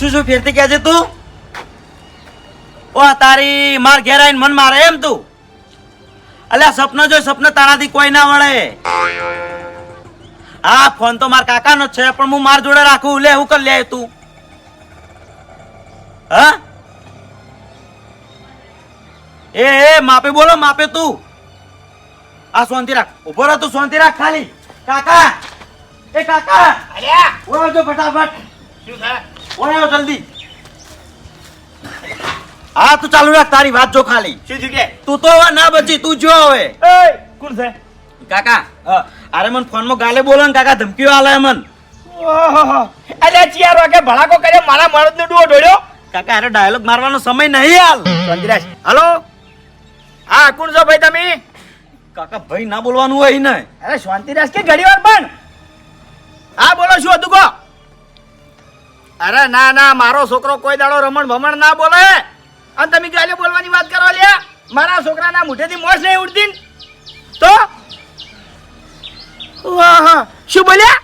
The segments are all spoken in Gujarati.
શું શું ફેરતી કહે છે તું? ઓ તારી માર ઘેર આવીને મન મારે એમ તું. અલ્યા સપના જોઈ સપના તારાથી કોઈ ના વળે. હા ફોન તો માર કાકાનો જ છે પણ હું માર જોડે રાખું. લે હું કર લે તું. હા? એ એ માપે બોલો માપે તું. આ શાંતિ રાખ. ઊભો રહો તું શાંતિ રાખ ખાલી. કાકા! એ કાકા! અલ્યા! જો ફટાફટ. શું થાય? ઓળો જલ્દી. હા તું ચાલુ રાખ તારી વાત જો ખાલી. શું કે? તું તો હવે ના બચી તું જો હવે. કોણ છે? કાકા અરે મન ફોનમાં ગાલે બોલો ને કાકા ધમકીઓ આલે મન. અરે ચિયાર વાગે ભડાકો કર્યો મારા મરદનો ડુઓ ઢોળ્યો. કાકા અરે ડાયલોગ મારવાનો સમય નહીં હાલ. સંજરાજ હલો. હા કોણ છો ભાઈ તમે? કાકા ભાઈ ના બોલવાનું હોય ને અરે શાંતિરાજ કે ઘડી વાર પણ? હા બોલો શું હતું કહો? અરે ના ના, મારો છોકરો કોઈ દાડો રમણ ભમણ ના બોલે. અને તમે ગાલે બોલવાની વાત કરો લ્યા, મારા છોકરાના મુઠેથી મોસ નહીં ઉડતી તો? શું બોલ્યા?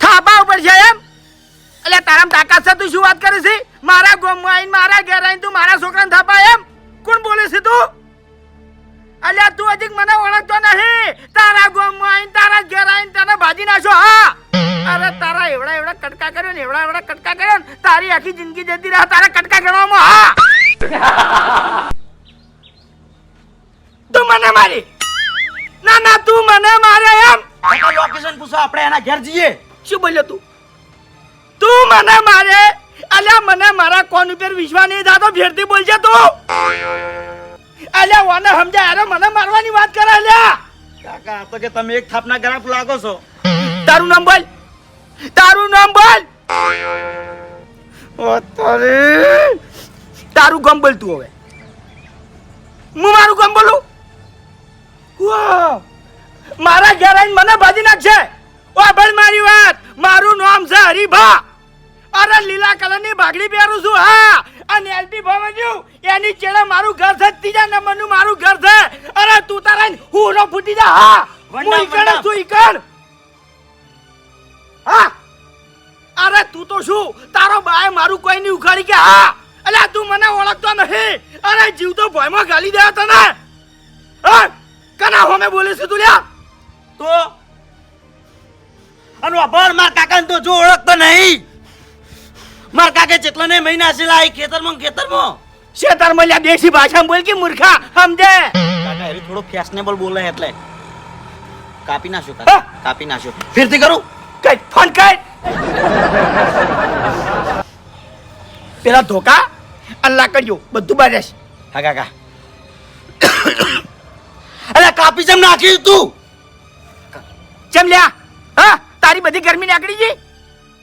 થાપા ઉપર છે એમ? એટલે તારામ તાકાત છે તું શું વાત કરે છે? મારા ગોમમાં આવીને, મારા ઘેર આવીને તું મારા છોકરાને થાપા એમ? કોણ બોલે છે તું? અલ્યા, તું હજી મને ઓળખતો નહીં. તારા ગોમમાં આવીને, તારા ઘેર આવીને તને ભાજી નાખો હા? અરે તારા એવડા એવડા કટકા કર્યો ને એવડા એવડા કટકા કર્યો ને તારી આખી જિંદગી જતી રહે તારા કટકા ગણવામાં હા. તું મને મારી. ના ના તું મને મારે એમ. લોકેશન પૂછો આપણે એના ઘેર જઈએ. શું બોલ્યો તું? તું મને મારે. અલ્યા મને મારા કોન ઉપર વિશ્વાસ નહીં થતો ફેરથી બોલજે તું. અલ્યા વાને સમજાય અરે મને મારવાની વાત કરે અલ્યા. કાકા આ તો કે તમે એક થાપના ગ્રાફ લાગો છો. તારું નામ બોલ. તારું નામ બોલ. તારું. ગમ બોલ તું હવે. હું મારું ગમ બોલું? મારા ઘેર આવીને મને ભાજી નાખશે ઓ ભાઈ મારી વાત. મારું નામ છે હરિભા. અરે લીલા કલરની બાગડી પહેરું છું હા. અને એલપી ભવન્યુ એની ચેડે મારું ઘર છે ત્રીજા નંબરનું મારું ઘર છે. અરે તું તારા હું નો ફૂટી જા હા. હું વંડામ, તું ઈકણ. હા? અરે તું તો શું? તારો બાએ મારું કોઈ નહીં ઉખાડી કે હા? અલ્યા તું મને ઓળખતો નહીં અરે જીવ તો ભયમાં ગાલી દે તને. હા? કના હોમે બોલે છે તું લ્યા? તો? અને અભણ માર કાકાને તો જો ઓળખતો નહીં. માર કાકે જેટલા ને મહિના છે આ ખેતરમાં ખેતરમાં. શેતર મળ્યા દેશી ભાષામાં બોલ કે મૂર્ખા સમજે? કાકા એ થોડો ફેશનેબલ બોલે એટલે. કાપી નાખ્યો? કાપી નાખ્યો ફેરથી કરું? કઈ ફોન કર પેલા ધોકા અલ્લાહ કરજો બધું બાજેશ હા કાકા. અરે કાપી જેમ નાખી તું. જેમ લ્યા હા તારી બધી ગરમી નીકળી ગઈ.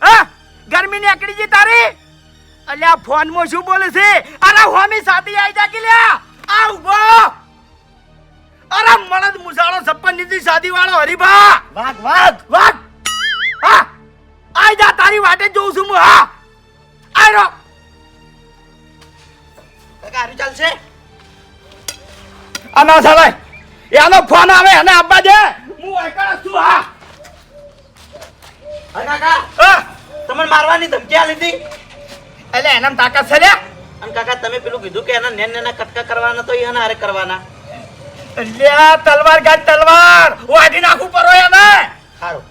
હા ગરમી નીકળી ગઈ તારી. અલ્યા ફોનમાં શું બોલે છે? અરે હોમી સાથે આવી જા કે લ્યા. આ ઊભો. અરે મળદ મુસાળો સપ્પન નીતિ સાદી વાળો હરીભા. વાઘ વાઘ. હા આઈ જા તારી વાટે જોઉં છું હું હા. આઈ રો કાકા ચાલશે? આ ના ચાલે એનો ફોન આવે અને આપવા દે. હું એકડ છું હા. અરે કાકા તમને મારવાની ધમકી આલી હતી? એટલે એનામ તાકાત છે લ્યા અને કાકા તમે પેલું કીધું કે એના નેન નેના કટકા કરવાના તો એના હારે કરવાના. અલ્યા તલવાર ગાડ તલવાર. વાઢી નાખું પરો એને. સારું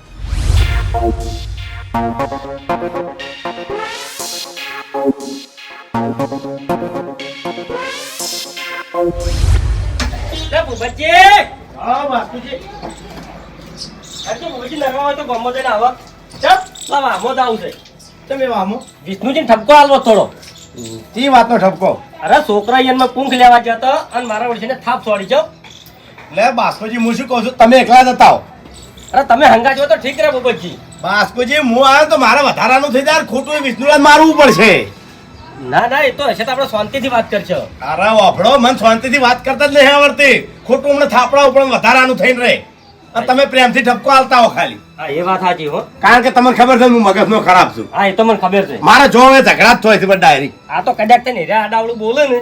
વિષ્ણુજી ઠપકો આલવો થોડો તી વાતનો ઠપકો અરે છોકરા યનમાં પૂંખ લેવા જતો અને મારા વડશે થાપ છોડી જાઓ લે, બાસ્કોજી, હું શું કહું છું? તમે એકલા જતા અરે, તમે હંગા છો તો ઠીક રે ભૂપતજી બાસ્કોજી હું આવ્યો તો મારે વધારાનું થઈ જાય ખોટું વિષ્ણુલાલ મારવું પડશે. ના ના એ તો હશે તો આપણે શાંતિથી વાત કરશો. અરે વાપડો મન શાંતિથી વાત કરતા જ નહીં આવડતી. ખોટું હમણાં થાપડા ઉપર વધારાનું થઈને રહે અને તમે પ્રેમથી ઠપકો આલતા હો ખાલી. હા એ વાત સાચી હો. કારણ કે તમને ખબર છે હું મગજનો ખરાબ છું. હા એ તો મને ખબર છે. મારે જો હવે ઝઘડા જ થાય છે બધા ડાયરી આ તો કદાચ તે નેરા આડાવડું બોલે ને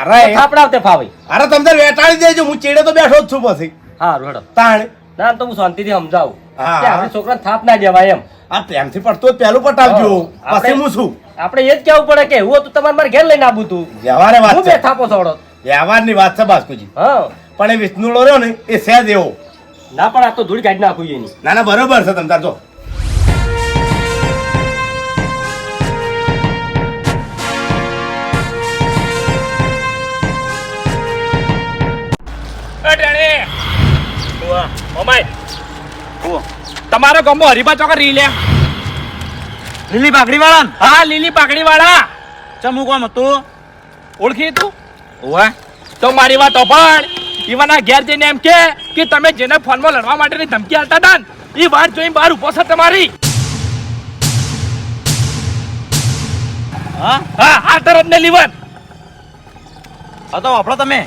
અરે. થાપડા થાપડાવતે ફાવે. અરે તમને વેટાડી દેજો હું ચેડે તો બેઠો જ છું પછી. હા રોડો. તાણ. ના તો હું શાંતિથી સમજાવું. છોકરા કે આપણે છોકરાને થાપ ના દેવાય એમ. આ પ્રેમથી પડતો જ પહેલું પટાવજો. પછી હું છું. આપણે એ જ કેવું પડે કે હું તું તમારે મારે ઘેર લઈને આવું તું વ્યવહારે વાત હું બે થાપો છોડો. વ્યવહારની વાત છે બાસ્કુજી હા. પણ એ વિષ્ણુડો રહ્યો ને એ સહેજ એવો. ના પણ આ તો ધૂળ કાઢી નાખું એની. ના ના બરોબર છે તમ તાર જો. તમારો ગમો હરીબા ચોકર રી લે લીલી પાકડી વાળા હા લીલી પાકડી વાળા ચમુ કોમ હતું? ઓળખી તું? ઓવે તો મારી વાત પણ ઈવાના ઘેર જઈને એમ કે કે તમે જેને ફોનમાં લડવા માટેની ધમકી આલતા હતા ને એ વાત જોઈને બહાર ઊભો છે તમારી. હા? હા આ તરફ ને લીવર હા તો વાપરો તમે.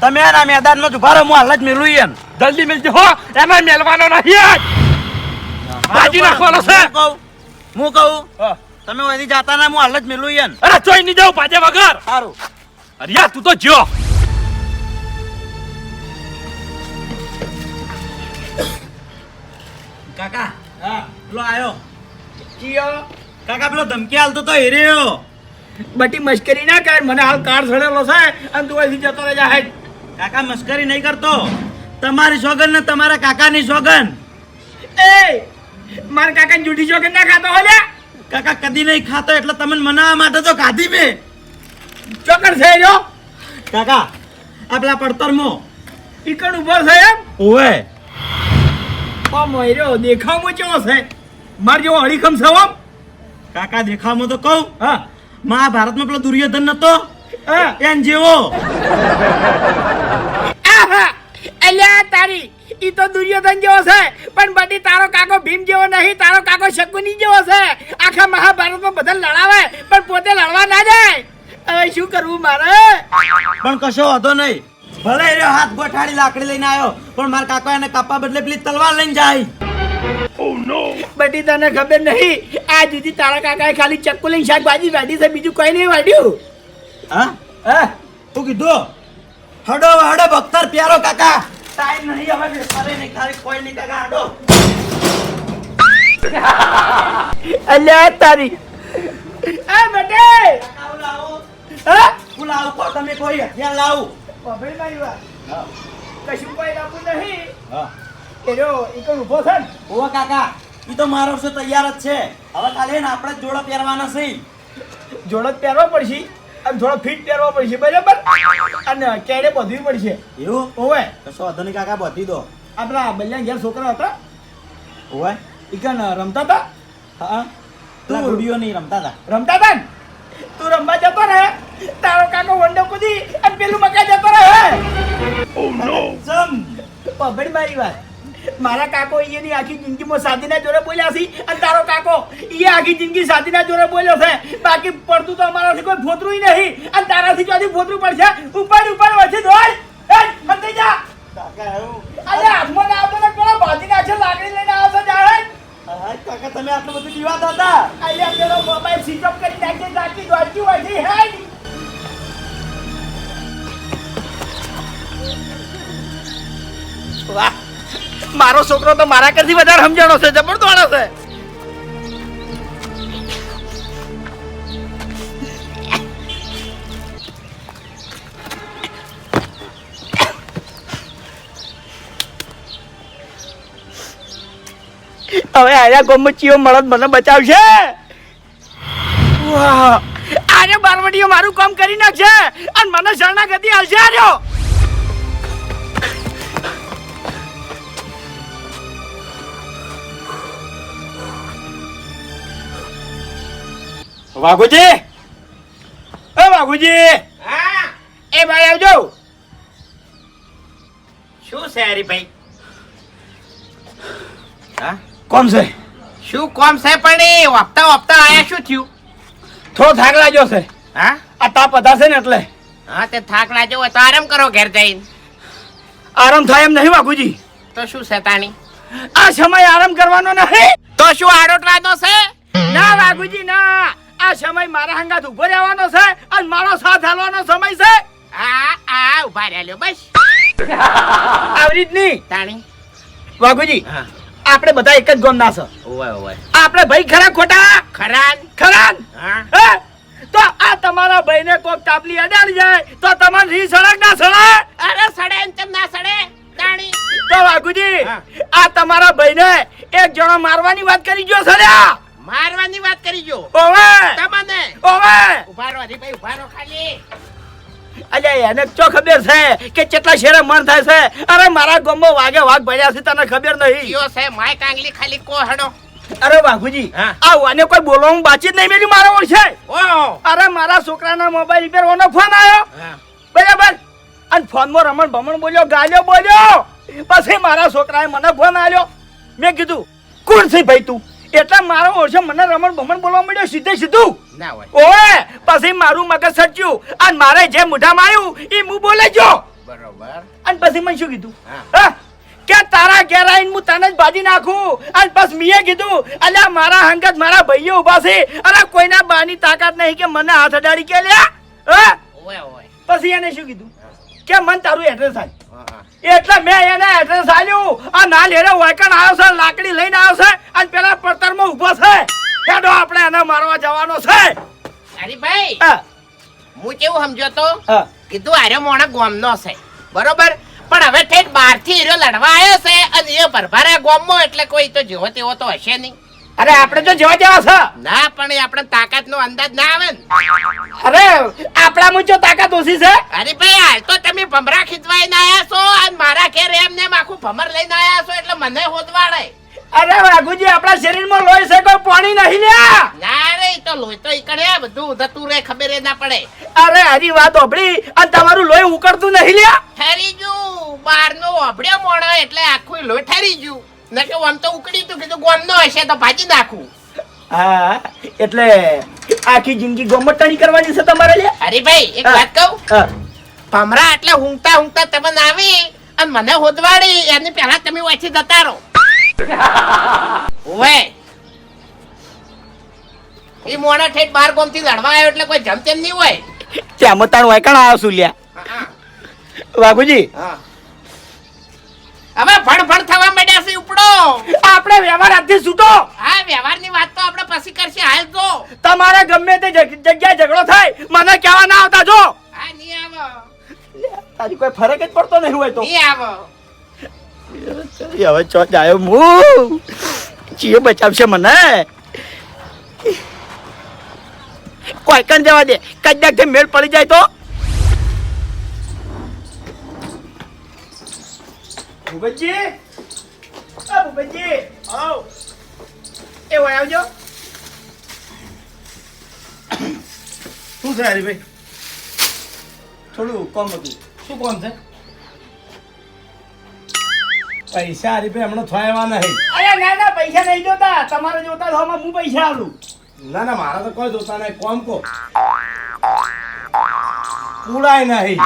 તમે આ મેદાનમાં જ ઊભા રહો હું હાલ જ મેલું ઈયન. જલ્દી મિલજો હો. એમાં મેલવાનો નહીં આજ. બાજી નાખવાનો છે. હું કહું હું કહું હા. તમે ઓયથી જાતા ના હું હાલ જ મેલું યન અરે ચોઈ નહીં જાઉં પાજે વગર. સારું. અરે યાર તું તો જ્યો. કાકા હા પેલો આયો. કાકા પેલો ધમકી હાલતો તો હેર્યો બટી મશ્કરી ના કર મને હાલ કાર સડેલો છે અને તું અહીંથી જતો રહે જા હેડ. કાકા મશ્કરી નહીં કરતો. તમારી સોગન ને તમારા કાકાની સોગન. એ મારા કાકા જુઠી સોગન ના ખાતો હો કાકા કદી નહીં ખાતો એટલે તમને મનાવવા માટે તો ખાધી મેં. ચોકન છે જો કાકા આપલા પેલા પડતરમો. ઈકણ ઊભો છે એમ. ઓવે ઓ મોયરો દેખાવમાં કેવો છે? માર જેવો હળીખમ છે ઓમ કાકા દેખાવમાં તો કહું. હા. મહાભારતમાં પેલો દુર્યોધન નતો. હા. એન જેવો. આહા! અલ્યા તારી ઈ તો દુર્યોધન જેવો છે. પણ બટી તારો કાકો ભીમ જેવો નહીં તારો કાકો શકુની જેવો છે. આખા મહાભારતમાં બધા લડાવે પણ પોતે લડવા ના જાય. હવે શું કરવું મારે? પણ કશો વાંધો નહીં. ભલે એ હાથ ગોઠાડી લાકડી લઈને આવ્યો પણ મારા કાકા એને કાપા બદલે પેલી તલવાર લઈને જાય. બટી તને ખબર નહીં. આ જુદી તારા કાકાએ ખાલી ચક્કુ લઈને શાકભાજી વાઢી છે બીજું કઈ નહીં વાઢ્યું. હા? હા? તું કીધું? હડો હડો ભક્તર પ્યારો કાકા. ટાઈમ નહીં હવે બેસાડે નહીં ખાલી કોઈ નહીં કાકા આડો અલ્યા તારી. એ બેટે! કાકા લાવો લાવું. હા? હું લાવું કહો તમે કોઈ હથિયાર લાવું. પભે મારી વાત હા. કશું કોઈ લાવું નહીં. હા. એનો ઈકણ ઊભો છે ઓ કાકા. ઈ તો મારો છે તૈયાર જ છે. હવે કાલે ને આપણે જ જોડો પહેરવાના છે. જોડો પહેરવા પડશે. અને થોડો ફિટ પહેરવો પડશે બરાબર? અને કેડે બધવી પડશે. એવું? ઓવે કશો વાંધો નહીં કાકા બધી દો. આપણા બલ્યા ઘેર છોકરા હતા. ઓવે ઈકણ રમતા હતા? હા. તું- ગુડીઓ નહીં રમતા હતા. રમતા હતા તું રમવા જતો રહે. તારો કાકો વંડો કુદી અને પેલું મકા જતો રહે. સમ પભેડ મારી વાત. મારા કાકો એની આખી જિંદગીમાં સાદીના જોડે બોલ્યા છે અને તારો કાકો એ આખી જિંદગી સાદીના જોડે બોલ્યો છે. બાકી પડતું તો અમારાથી કોઈ ફોતરું નહીં. અને તારાથી જો હજી ફોતરું પડશે ઉપાડ ઉપાડ વચ્ચે દોડ. એ મત જા. અરે હાથમાં ના આવતો ને પેલો ભાજી નાખશે લાકડી લઈને આવશે જાણે? હા, કાકા તમે આટલું બધું જીવાત હતા અહીંયા પેલો મોબાઈલ સ્વિચ ઓફ કરી નાખી નાખી દોડતી હોય છે હેડ. વાહ. મારો છોકરો તો મારા કરતી વધારે સમજણો છે જબરદસ્ત છે હવે આર્યા ગોમચીઓ મળદ મને બચાવશે. વાહ. આરે બારવટીઓ મારું કામ કરી નાખશે અને મને શરણાગતિ હાલશે આર્યો વાઘુજી? એ વાઘુજી! એ ભાઈ આવજો! શું છે હરીભાઈ? હા? કોમ છે? શું કોમ છે પણ એ વાપતા વાપતા આયા શું થયું? થોડો થાક લાગ્યો છે. હા? આ તાપ વધારશે ને એટલે. હા તે થાક લાગ્યો હોય તો આરામ કરો ઘેર જઈને. આરામ થાય એમ નહીં વાઘુજી. તો શું છે તાણી? આ સમય આરામ કરવાનો નહીં. તો શું આડોટવાનો છે? ના વાઘુજી ના. આ સમય મારા હંગાત ઊભો રહેવાનો છે અને મારો સાથ હાલવાનો સમય છે. આ આ ઊભા રહેલો બસ. આવી રીતની. તાણી. વાઘુજી આપણે બધા એક જ ગોમના છે. ઓય ઓય આપણે ભાઈ ખરા ખોટા? ખરાન. ખરા હા. એ ભાઈને કોક તાપલી અડાડી જાય તો તમારે રી સડક ના સડે અરે સડે એમ તેમ ના સડે? દાણી તો વાઘુજી આ તમારા ભાઈને એક જણો મારવાની વાત કરી ગયો સળ્યા. મારવાની વાત કરી જો ઓવે! તમને. ઓવે! ઉભારો હરીભાઈ ઉભારો ખાલી. અલ્યા એને ચો ખબર છે કે કેટલા શેરે મન થાય છે? અરે મારા ગોમો વાગે વાઘ ભર્યા છે તને ખબર નહીં. યો છે? માય કાંગલી ખાલી કો હડો. અરે બાપુજી હા. આ વાને કોઈ બોલવાનું બાચી જ નહીં મેલી મારો ઓળશે ઓ! અરે મારા છોકરાના મોબાઈલ પર ઓનો ફોન આવ્યો. બરાબર. અને ફોનમાં રમણ ભમણ બોલ્યો ગાલ્યો બોલ્યો. પછી મારા છોકરાએ મને ફોન આવ્યો મેં કીધું કોણ છે ભાઈ તું? એટલે મારો ઓછો મને રમણ બમણ બોલવા મળ્યો સીધે સીધું. ના હોય. ઓએ પછી મારું મગજ સચ્યું અને મારે જે મોઢામાં આવ્યું એ હું બોલે જો બરોબર. અને પછી મને શું કીધું? હા. કે તારા ઘેર આવીને હું તને જ બાજી નાખું. અને બસ મીએ કીધું અલ્યા મારા હંગત મારા ભાઈઓ ઊભા છે. અરે કોઈના બાની તાકાત નહીં કે મને હાથ અડાડી કે લ્યા. હા? પછી એને શું કીધું? કે મન તારું એડ્રેસ હા. એટલે મેં એને એડ્રેસ આલ્યું આ ના લેરે વાયકણ આવ્યો છે લાકડી લઈને આવ્યો છે અને પેલા પડતરમાં ઊભો છે. હેડો આપણે એને મારવા જવાનો છે. હરીભાઈ ભાઈ હું કેવું સમજો તો. કીધું આર્યો મોણા ગોમનો છે. બરોબર? પણ હવે ઠેઠ બહારથી હીરો લડવા આવ્યો છે અને એ ભરભરા ગોમમાં એટલે કોઈ તો જેવો તેવો તો હશે નહીં. અરે આપણે તો જવા જેવા છે. ના પણ એ આપણે તાકાતનો અંદાજ ના આવે ને. અરે આપણામાં જો તાકાત ઓછી છે. અરે ભાઈ હાલ તો તમે ભમરા ખીચવાઈને આયા છો અને મારા ઘેર એમ ને આખું ભમર લઈને આયા છો એટલે મને હોદવાડે. અરે વાઘુજી આપણા શરીરમાં લોહી છે કોઈ પાણી નહીં લે. ના રે તો લોહી તો ઈકડે બધું ઉધતું રે ખબર ના પડે. અરે હરી વાત ઓબળી અને તમારું લોહી ઉકળતું નહીં લ્યા ઠરી ગયું બહારનો ઓબળ્યો મોણો એટલે આખું લોહી ઠરી ગયું. નકે આમ તો ઉકળી તું કીધું ગોમનો હશે તો ભાજી નાખું. હા એટલે આખી જિંદગી ગોમટાણી કરવાની છે તમારે લે અરે ભાઈ એક વાત કહું. ભમરા એટલે ઊંઘતા ઊંઘતા તમે આવી અને મને હોદવાડી એની પહેલા તમે ઓછી જતા રહો. ઓવે. એ મોણા ઠેઠ બાર ગોમથી લડવા આવ્યો એટલે કોઈ જમતેમ નહીં હોય. ત્યાં હોય કણ આવ્યો છું લ્યા. હા, હવે ભણ ભણ થવા માંડ્યા છે ઉપડો. આપણે વ્યવહાર આજથી છૂટો. હા વ્યવહારની વાત તો આપણે પછી કરશે. હાલ તો તમારે ગમે તે જગ્યાએ ઝઘડો થાય મને કહેવા ના આવતા જો. હા નહીં આવો. તારી કોઈ ફરક જ પડતો નહીં હોય તો. નહીં આવો. હવે ચો જાયો હું. ચિયો બચાવશે મને. કોઈ કણ જવા દે. કદાચ મેળ પડી જાય તો. ભૂપતજી આ ભૂપતજી આવ એ વય આવજો શું છે હરીભાઈ થોડું કોમ હતું શું કોણ છે પૈસા હરીભાઈ હમણાં થયા એવા નહીં અરે ના ના પૈસા નહીં જોતા તમારે જોતા તો હું પૈસા આલું ના ના મારા તો કોઈ જોતા નહીં કોમ કો પૂરાય નહીં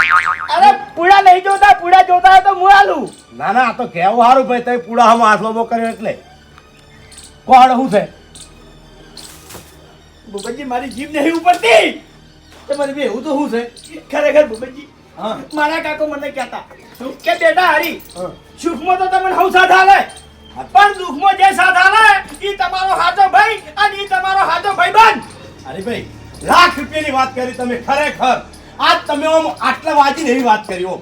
અરે પૂડા નહીં જોતા પૂડા જોતા હોય તો હું આલું ના ના આ તો કેવું સારું ભાઈ તઈ પૂડા હમ આટલો બો કર્યો એટલે. કોણ શું છે? ભૂપતજી મારી જીભ નહીં ઉપડતી તમારી બે એવું તો શું છે? ખરેખર ભૂપતજી હા. મારા કાકો મને કહેતા કે બેટા હારી સુખમાં તો તમને હવ સાથ હાલે પણ દુઃખમાં જે સાથ હાલે ઈ તમારો હાથો ભાઈ અને ઈ તમારો હાથો ભાઈ બન અરે ભાઈ લાખ રૂપિયાની વાત કરી તમે ખરેખર. આજ તમે આમ આટલા વાંચીને એવી વાત કરી ઓમ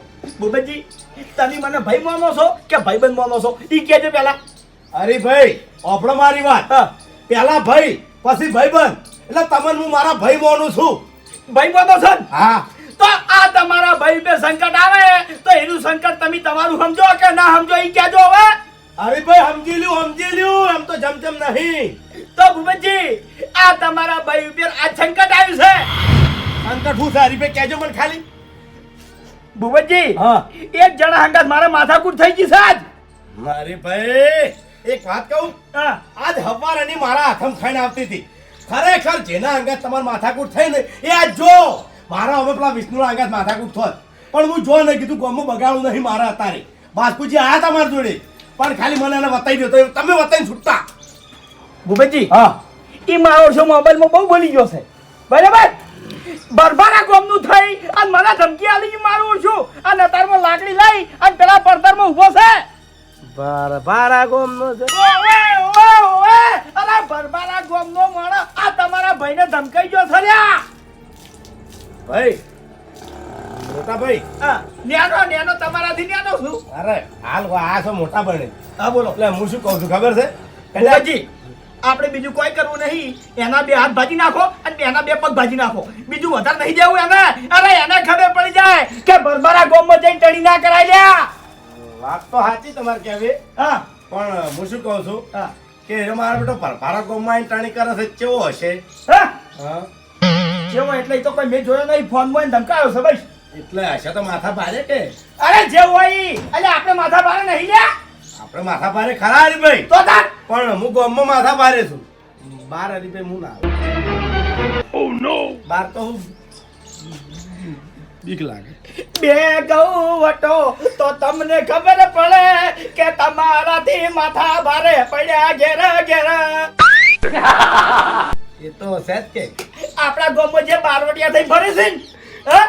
તમે મને ભાઈ માનો છો કે ભાઈબંધ માનો છો? ઈ કહેજો પહેલા. અરે ભાઈ ઓપડો મારી વાત. પેલા ભાઈ પછી ભાઈબંધ. એટલે તમને હું મારા ભાઈ માનું છું. ભાઈ માનો છો ને? હા. તો આ તમારા ભાઈ પર સંકટ આવે તો એનું સંકટ તમે તમારું સમજો કે ના સમજો ઈ કહેજો હવે. અરે ભાઈ સમજી લ્યું સમજી લ્યું એમ તો જમજમ નહીં. તો ભૂપતજી આ તમારા ભાઈ ઉપર આ સંકટ આવ્યું છે. અંકટ શું છે હરીભાઈ કહેજો મને ખાલી. ભુવનજી હા. એક જણા હંગાત મારા માથાકૂટ થઈ ગઈ છે મારે ભાઈ એક વાત કહું? આજ આજ અને મારા હાથમ ખાઈને આવતી હતી. ખરેખર જેના અંગાત તમારે માથાકૂટ થઈ ને એ આજ જો મારા હવે પેલા વિષ્ણુ અંગાત માથાકૂટ થોત. પણ હું જો નહીં કીધું ગમું બગાડું નહીં મારા અત્યારે બાસ્કુજી આયા હતા મારી જોડે. પણ ખાલી મને એને બતાવી દો તો તમે બતાવીને છૂટતા. ભૂપેજી હા. એ મારો છો મોબાઈલમાં બહુ બોલી ગયો છે. બરાબર? બરબારા ગોમનું થઈ અને મને ધમકી આલી મારું છું. અને અત્યારમાં લાકડી લઈ અને પેલા પડતરમાં ઊભો છે. બરબારા ગોમનો છે ઓવે ઓવે ઓવે. અરે બરબારા ગોમનો માણસ આ તમારા ભાઈને ધમકાઈ ગયો છે લ્યા. ભાઈ મોટા ભાઈ હા ન્યાનો ન્યાનો તમારાથી ન્યાનો શું અરે હાલ આ છો મોટા ભાઈ હા બોલો. એટલે હું શું કહું છું ખબર છે? ભૂપતજી. આપણે બીજું કોઈ કરવું નહીં. એના બે હાથ ભાજી નાખો અને એના બે પગ ભાજી નાખો. બીજું વધારે નહીં જવું એને. અરે એને ખબર પડી જાય કે બરબરા ગોમમાં જઈને ટણી ના કરાય લ્યા. વાત તો સાચી તમારે કહેવી. હા. પણ હું શું કહું છું હા. કે એ મારો બેટો પરભારા ગામમાં ટાણી કરે છે કેવો હશે? હા. હા. જેવો એટલે તો કોઈ મેં જોયો નહીં. ફોનમાં ધમકાયો છે ભાઈ. એટલે હશે તો માથા ભારે કે? અરે જેવું હોય એટલે આપણે માથા ભારે નહીં લ્યા. આપણે માથા ભારે ખરા હરીભાઈ તો તાર! પણ હું ગામમાં માથા ભારે છું. બાર હરીભાઈ હું ના. બાર તો હું બીક લાગે. બે ગૌવટો તો તમને ખબર પડે કે તમારાથી માથા ભારે પડ્યા ઘેર ઘેર. એ તો હશે જ કે. આપણા ગામમાં જે બારવટિયા થઈ ફરે છે ને, હા?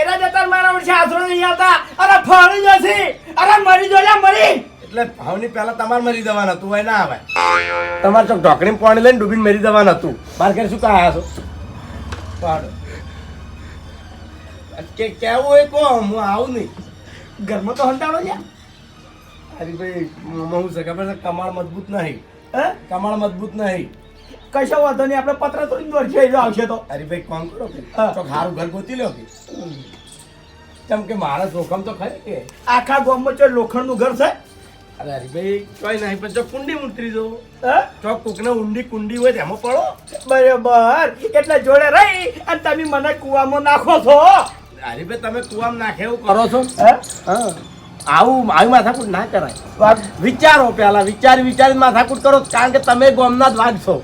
એના જતા મારા વર્ષે આશરો નહીં આવતા. અરે ફરી જશે. અરે મરી જો લ્યા, મરી. એટલે ભાવની પહેલા તમારે મરી જવાનું હતું હોય ના આવે. તમારે તો ઢોકળી પાણી લઈને ડૂબીને મરી જવાનું હતું. મારે ઘેર શું કાં આવ્યા છો? પાડો. કે કેવું હોય કહો હું આવું નહીં. ઘરમાં તો હંટાડો જ્યાં અરે ભાઈ હું છે ખબર છે? કમાળ મજબૂત નહીં. હે? કમાળ મજબૂત નહીં. કશો વાંધો નહીં આપણે પત્ર તોડીને દોરશે એ આવશે તો. અરે ભાઈ કોમ કરો તો. સારું ઘર ગોતી લો કે. કેમ કે મારા જોખમ તો ખરી કે. આખા ગામમાં જો લોખંડનું ઘર છે? અરે હરી ભાઈ કોઈ નહીં પણ જો કુંડી દો હે? ચોક કોકને ઊંડી કુંડી હોય તેમાં પડો. બરાબર. એટલે જોડે રહી અને તમે મને કુવામાં નાખો છો. હરીભાઈ તમે કુવામાં નાખે એવું કરો છો? આવું આવી માથાકૂટ ના કરાય. વિચારો પહેલા વિચારી વિચારી માથાકૂટ કરો કારણ કે તમે ગોમના જ વાઘ છો.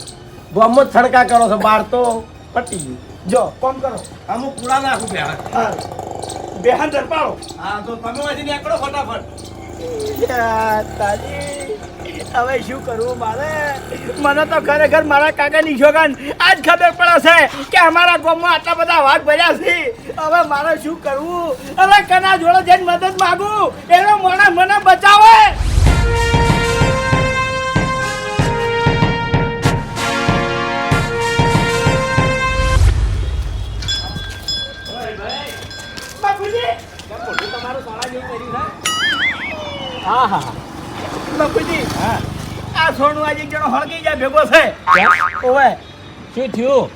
ગોમમાં જ છડકા કરો છો બાર તો પટી ગયું. જો કોમ કરો. અમુક કુડા નાખું પેલા બેહાન ઝડપાડો. હા તો તમે અહીંથી નીકળો ફટાફટ. હવે શું કરવું મારે? મને તો ખરેખર મારા કાકાની જોગાન આજ ખબર પડે છે કે અમારા ગામમાં આટલા બધા વાઘ ભર્યા છે. હવે મારે શું કરવું? હવે કના જોડે જઈને મદદ માંગુ. એનો મને મને બચાવે. બાપુજી. હા હા. બાપુજી આ સોનું આજે જણો હળગી જાય ભેગો છે ઓવે. શું થયું?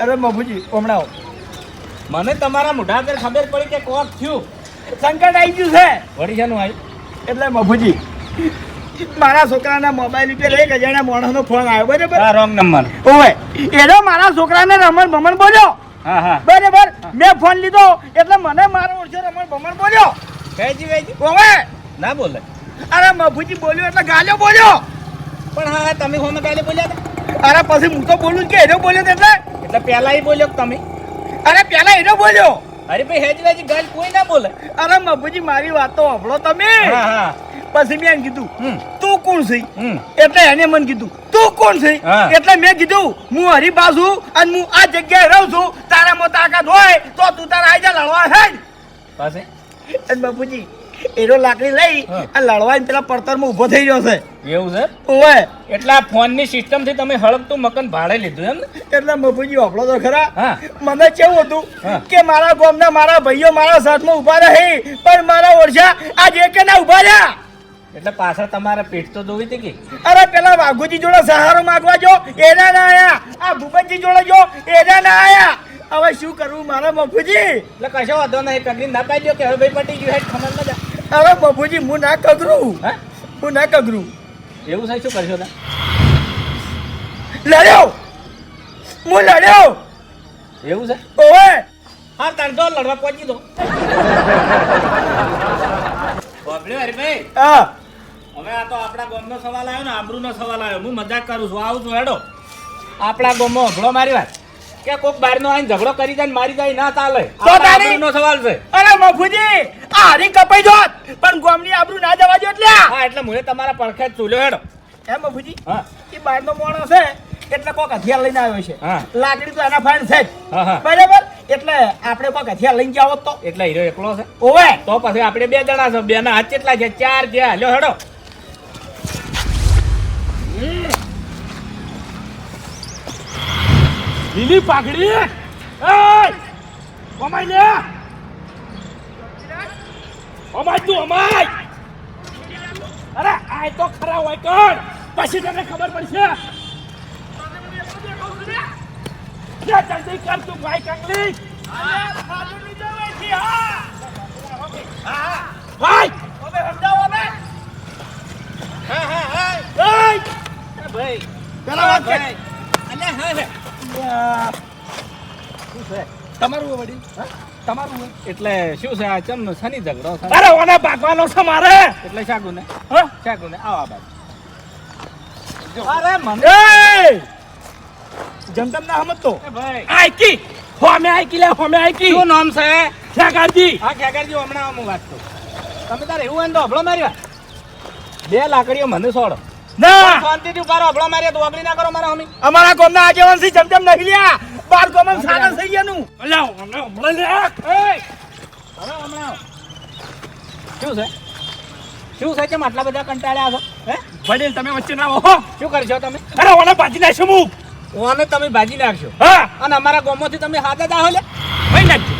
અરે બાપુજી હમણાં. મને તમારા મોઢા પર ખબર પડી કે કોક થયું. સંકટ આવી ગયું છે. વળી શાનું આવ્યું? એટલે મફુજી મારા છોકરાના મોબાઈલ ઉપર એક અજાણ્યા માણસનો ફોન આવ્યો. બરાબર? હા રોંગ નંબર ઓવે. એનો મારા છોકરાને રમણ ભમણ બોલ્યો. હા હા. બરાબર? મેં ફોન લીધો એટલે મને મારો ઓછો રમણ ભમણ બોલ્યો. કહેજી કહેજી ઓવે. ના બોલે. અરે મફુજી બોલ્યો એટલે ગાલ્યો બોલ્યો. પણ હા તમે હોમે ગાલ્યો બોલ્યા હતા? અરે પછી હું તો બોલું કે એનો બોલ્યો એટલે. એટલે પહેલા એ બોલ્યો તમે? અરે પહેલા એનો બોલ્યો. અરે ભાઈ હેજી વેજી ગાલ કોઈ ના બોલે. અરે મફુજી મારી વાત તો સાંભળો તમે. હા હા. પછી મેં કીધું તું કોણ છે? એટલે એને મને કીધું તું કોણ છે? એટલે મેં કીધું હું હરિભા છું અને હું આ જગ્યાએ રહું છું. તારામાં તાકાત હોય તો તું તારા આઈ જા લડવા હે પછી? અને બાપુજી એનો લાકડી લઈ આ લડવા પેલા પડતરમાં ઊભો થઈ ગયો છે. એવું છે? ઓવે એટલે આ ફોનની સિસ્ટમથી તમે હળગતું મકાન ભાડે લીધું એમ? એટલે બાપુજી વાપરો તો ખરા. મને કેવું હતું કે મારા ગામના મારા ભાઈઓ મારા સાથમાં ઊભા રહે પણ મારા ઓરછા આજ એક ના ઊભા રહ્યા. એટલે પાછળ તમારે પીઠ તો દોવી હતી કે? અરે પેલા વાઘુજી જોડે સહારો માંગવા જો એના ના આયા. આ ભૂપતજી જોડે જો એના ના આયા. હવે શું કરવું મારા બાપુજી એટલે કશો વાંધો નહીં કગરી ના દો કે હવે ભાઈ પટી ગયું હેઠ ખબર ના જા. હવે બાપુજી હું ના કગરું. હા? હું ના કગરું. એવું સાહેબ શું કરશો તા લડ્યો! હું લડ્યો! એવું છે? ઓએ હા તાર તો લડવા પહોંચી દો બાપરે હરીભાઈ? હા. હવે આ તો આપણા ગોમનો સવાલ આવ્યો ને આબરૂનો સવાલ આવ્યો. હું મજાક કરું છું. આવું છું હેડો. આપણા ગોમો અઘડો મારી વાત. કે કોક બહારનો આઈને ઝઘડો કરી જાય ને મારી જાય ના ચાલે. તો તારી- નો સવાલ છે. અરે મફુજી આ હરી કપાઈ જોત. પણ ગોમની આબરૂ ના જવા જો એટલે. હા એટલે મુએ તમારા પડખે ચૂલ્યો હેડો. એ મફુજી હા. એ બહારનો મોણો છે એટલે કોક હથિયાર લઈને આવ્યો છે. હા. લાકડી તો એના ફાઈન છે બરાબર? એટલે આપણે કોક હથિયાર લઈને જાવ તો. એટલે હીરો એકલો છે. ઓવે. તો પછી આપણે બે જણા છે. બે ના હાથ કેટલા છે? ચાર છે. લ્યો હેડો. લીલી પાઘડી. અમાય લે. અમાય તું અમાય અરે આ તો ખરા હોય કણ. પછી તને ખબર પડશે. જલ્દી કર તું ભાઈ કંગલી. ભાઈ. પેલા વાત કે અને હા. તમારું તમારું એટલે શું છે આ ચમ શની ઝઘડો અરે ઓને ભાગવાનો છે મારે! એટલે શાકુ ને હા? શાકુ ને આવો બાજુ. અરે મને જમતમ ના સમજતો આઈકી! હોમે આઈકી લે હોમે આઈકી! શું નામ છે? ખેગારજી હા ખેગારજી હમણાં હું વાત કરું. તમે તારે એવું હોય તો હભળો મારી વાત. બે લાકડીઓ મને છોડો ના! શાંતિથી ઊભા રહો. હભળો મારી તો ઓગળી ના કરો મારા હમી. અમારા ગામના આગેવાનથી જમજમ નહીં લ્યા બાર ગામમાં સાગર થઈ ગયાનું અલ્યા ઓને હમણાં લે એ હવે હમણાં. શું છે? શું છે કેમ આટલા બધા કંટાળ્યા છો? હે? વડીલ તમે વચ્ચે ના આવો હો. શું કરશો તમે? અરે ઓને ભાજી નાખશું હું ઓને તમે ભાજી નાખશો? હા. અને અમારા ગામમાંથી તમે હાથે દાહો લે. ભાઈ નાખજો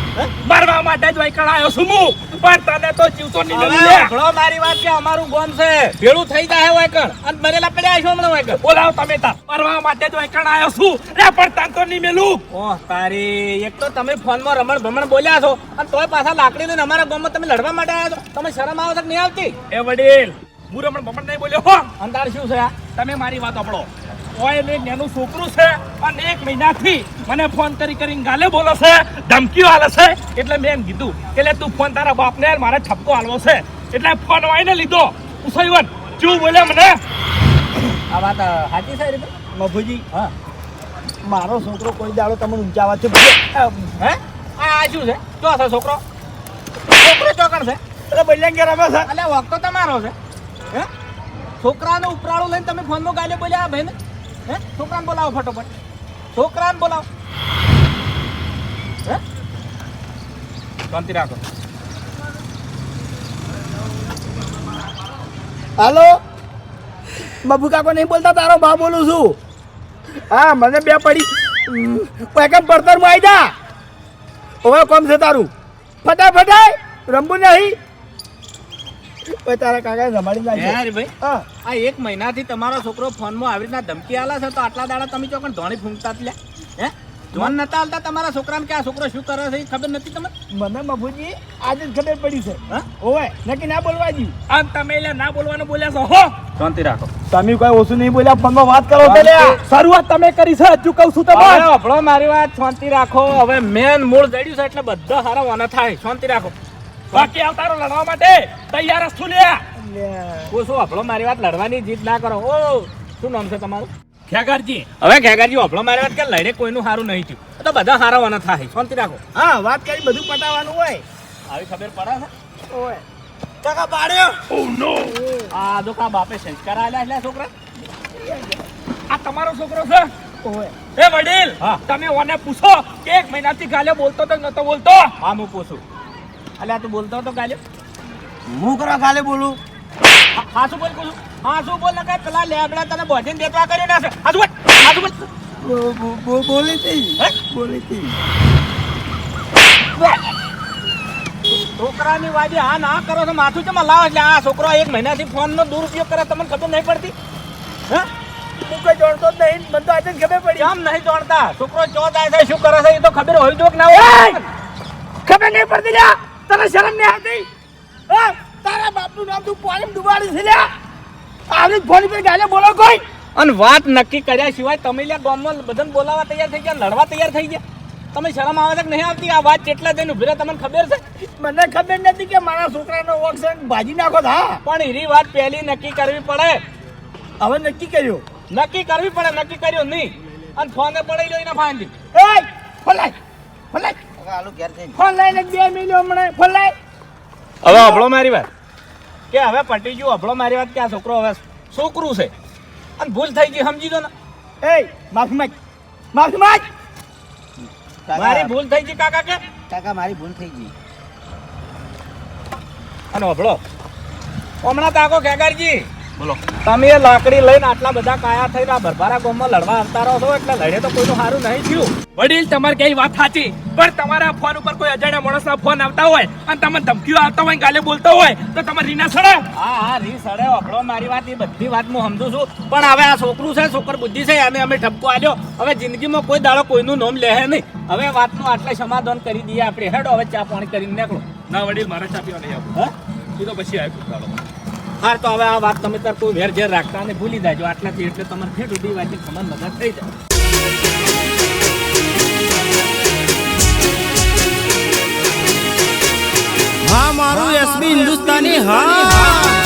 મારવા માટે જ વૈકળ આવ્યો છું હું. પણ તને તો જીવતો નહીં લે હભળો મારી વાત કે અમારું ગામ છે. ભેળું થઈ જાય વૈકળ. અને મરેલા પડ્યા છો હમણાં હોય બોલાવ તમે તાર મારવા માટે જ વૈકળ આવ્યો છું. રે પણ તને તો નહીં મેલું. ઓહ તારી એક તો તમે ફોનમાં રમણ ભમણ બોલ્યા છો. અને તોય પાછા લાકડી લઈને અમારા ગામમાં તમે લડવા માટે આવ્યા છો. તમે શરમ આવે કે નહીં આવતી? એ વડીલ હું રમણ ભમણ નહીં બોલ્યો હો. અંધાર શું છે તમે મારી વાત સાંભળો. એક નાનું છોકરું છે અને એક મહિનાથી મને ફોન કરી કરીને ગાલે બોલો છે ધમકીઓ આલે છે. એટલે મેં એમ કીધું એટલે તું ફોન તારા બાપને મારે છપકો આલવો છે. એટલે ફોન વાઈને લીધો. ઉસૈવન શું બોલે મને. આ વાત સાચી રીતે મફુજી? હા. મારો છોકરો કોઈ દાડો તમને ઊંચા વાત છે હે? આ શું છે? ચો છે છોકરો? છોકરો ચોકણ છે. એટલે બૈલાંગે રમે છે. તો તમારો છે. હે? છોકરાનું ઉપરાળું લઈને તમે ફોનમાં ગાલે બોલ્યા ભાઈ ભાઈને? હે? છોકરાને બોલાવો ફટોફટ. છોકરાને બોલાવો. હે? શાંતિ રાખો. હાલો? બાબુ કાકો નહીં બોલતા, તારો બા બોલું છું. હા, મને બે પડી. પેકમ પડતરમાં આવી જા? હવે કોમ છે તારું? ફટાફટાય રમવું નહીં. ઓય તારા કાકા રમાડી નાખે યાર ભાઈ હા. આ એક મહિનાથી તમારો છોકરો ફોનમાં આવી રીતના ધમકી આલા છે તો આટલા દાડા તમે ચોકન ધોણી ફૂંકતા જ લે. હે? ધોન નતા આલતા તમારા છોકરાને કે આ છોકરો શું કરે છે એ ખબર નથી તમને? મને મફુજી આજે જ ખબર પડી છે. હા? ઓવે નક્કી ના બોલવા આમ તમે એટલે ના બોલવાનું બોલ્યા છો હો? શાંતિ રાખો. તમે કોઈ ઓછું નહીં બોલ્યા ફોનમાં વાત કરો તો શરૂઆત તમે કરી છે હજુ કહું છું હવે હભળો મારી વાત શાંતિ રાખો. હવે મેન મૂળ જડ્યું છે એટલે બધા હારા વાના થાય. શાંતિ રાખો. બાકી અવતારો લડવા માટે તૈયાર જ છું લ્યા. કોઈ શું આપણો મારી વાત લડવાની જીત ના કરો. ઓ શું નામ છે તમારું? ખેગારજી. હવે ખેગારજી આપણો મારી વાત કે લડે કોઈનું સારું નહીં થયું. તો બધા હારા વાના થાય. શાંતિ રાખો. હા વાત કરી બધું પટાવવાનું હોય. આવી ખબર પડે છે ઓય કાકા પાડ્યો. ઓ નો. આ જો કા બાપે સંસ્કાર આલ્યા એટલે છોકરા? આ તમારો છોકરો છે? ઓય એ વડીલ હા. તમે ઓને પૂછો કે એક મહિનાથી ગાલે બોલતો તો નતો બોલતો? હા હું પૂછું. અલ્યા તું બોલતો હતો કાલે હું કરવા કાલે બોલું? હા શું બોલ કહું હા શું બોલ ને પેલા લેબડા તને બોધીને દેતવા કર્યો ને હા શું બોલ? હા શું બોલ? બોલી હતી બોલી હતી છોકરાની વાજી હા ના કરો તો માથું ચમાં લાવો એટલે આ છોકરો એક મહિનાથી ફોનનો દુરુપયોગ કરે તમને ખબર નહીં પડતી? હા? હું કઈ જાણતો જ નહીં. મને તો આજે ખબર પડી. આમ નહીં જાણતા? છોકરો ચો જાય છે શું કરે છે એ તો ખબર હોય જો કે ના હોય. ખબર નહીં પડતી લ્યા. તને શરમ નહીં આવતી? તારા બાપનું નામ તું પાણી ડુબાડી છે લ્યા. આવી ફોન પર ગાલે બોલો કોઈ. અને વાત નક્કી કર્યા સિવાય તમે લ્યા ગામમાં બધાને બોલાવવા તૈયાર થઈ ગયા લડવા તૈયાર થઈ ગયા. તમે શરમ આવે છે કે નહીં આવતી? આ વાત કેટલા દિન ઊભી તમને ખબર છે? મને ખબર નથી કે મારા છોકરાનો ઓક્સન ભાજી નાખો હા? પણ એની વાત પહેલી નક્કી કરવી પડે. હવે નક્કી કર્યો? નક્કી કરવી પડે નક્કી કર્યો નહીં. અને ફોને પડી લો એના ફાંદી એય ફોન લાય ફોન લાય કાકા આલુ ઘેર જઈને. ફોન લાઈને બે મિલિયો હમણાં. ફોન લાય હવે અભળો મારી વાત. કે હવે પટી ગયું અભળો મારી વાત કે આ છોકરો હવે છોકરું છે. અને ભૂલ થઈ ગઈ સમજી દો ને? એ માફી માંગ. માફી માંગ. મારી ભૂલ થઈ ગઈ કાકા કે? કાકા મારી ભૂલ થઈ ગઈ. અને અભળો. હમણાં તાકો ખેગારજી બોલો. તમે લાકડી લઈને આટલા બધા કાયા થઈને આ ભરભારા ગામમાં લડવા આવતા રહો છો? એટલે લડે તો કોઈનું સારું નહીં થયું. વડીલ તમારે કઈ વાત સાચી. પણ તમારા ફોન ઉપર કોઈ અજાણ્યા માણસના ફોન આવતા હોય અને તમે ધમકીઓ આવતા હોય ગાલે બોલતા હોય તો તમે રીના સડે. હા હા રી સડે અભળો મારી વાત એ બધી વાત હું સમજુ છું. પણ હવે આ છોકરું છે છોકર બુદ્ધિ છે અને અમે ઠપકો આલ્યો હવે જિંદગીમાં કોઈ દાડો કોઈનું નામ લેહે નહીં. હવે વાતનું આટલે સમાધાન કરી દઈએ આપણે. હેડો હવે ચા પાણી કરીને નીકળો. ના વડીલ મારે ચા પીવા નહીં આવું હા? એ તો પછી આવ્યું હા તો હવે આ વાત તમે તાર કોઈ વેર ઝેર રાખતા અને ભૂલી જાજો. આટલાથી એટલે તમારે ફેર ઉડી વાંચી ખમણ મદદ થઈ જાય. હા મારું એસબી હિન્દુસ્તાની હા.